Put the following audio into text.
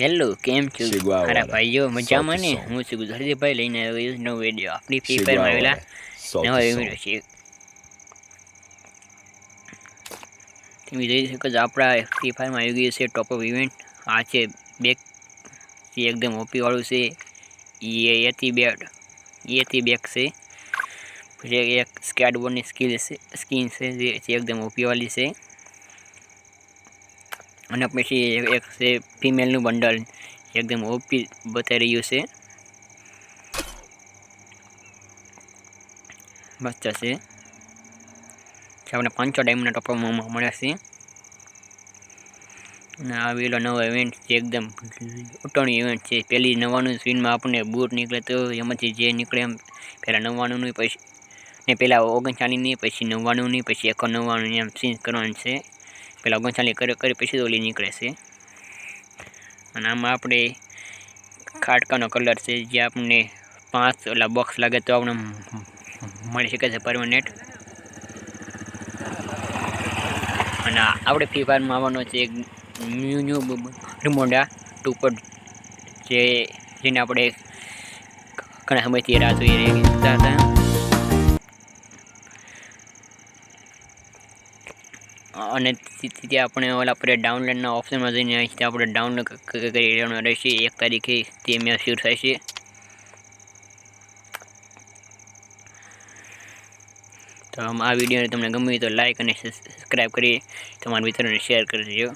Hello કેમ છો? મારા ભાઈઓ મજામાં ને. હું છું ગુજરાતીભાઈ લઈને આવ્યો નવો વીડિયો આપણી ફ્રી ફાયરમાં આવેલા નવા વીડિયો છે. તમે જોઈ શકો છો આપણા ફ્રી ફાયરમાં આવી ગયું છે ઓફ ઇવેન્ટ આ છે બેક જે એકદમ ઓપી વાળું છે. એ એથી બેડ એથી બેક છે. પછી એક સ્કેટબોર્ડની સ્કિલ છે સ્કીન છે જે એકદમ ઓપી વાળી છે. અને પછી એક- છે ફિમેલનું બંડલ એકદમ ઓપી બતાવી રહ્યું છે. બચ્ચા છે. આપણે પાંચસો ડાયમંડના ટોપમાં મળે છે. અને આ વેલો નવો ઇવેન્ટ છે, એકદમ ઉટણી ઇવેન્ટ છે. પેલી નવાનું સ્વીનમાં આપણને બૂટ નીકળે તો એમાંથી જે નીકળે એમ પહેલાં નવ્વાણુંની પછી, ને પહેલાં ઓગણચાળીસની પછી નવ્વાણુંની પછી એકો નવ્વાણું એમ ચેન્જ કરવાનું છે. પહેલાં ઓગણચાલીસ કરે, કરી પછી ઓલી નીકળે છે. અને આમાં આપણે ખાટકાનો કલર છે, જે આપણને પાંચ ઓલા બોક્સ લાગે તો આપણે મળી શકે છે પરમેનન્ટ અને આપણે ફ્રી ફાયરમાં આવવાનો છે ન્યૂ ન્યૂ રિમોન્ડા ટુ પર, જે, જેને આપણે ઘણા સમયથી રાહ જોઈ રહ્યા હતા. અને તેથી ત્યાં આપણે ઓલા આપણે ડાઉનલોડના ઓપ્શનમાં જઈને અહીંથી આપણે ડાઉનલોડ કરી લેવાનું રહેશે. એક તારીખે તે મેં શરૂ છે. તો આ વિડીયોને તમને ગમ્યું તો લાઈક અને સબસ્ક્રાઈબ કરી તમારા મિત્રોને શેર કરી દેજો.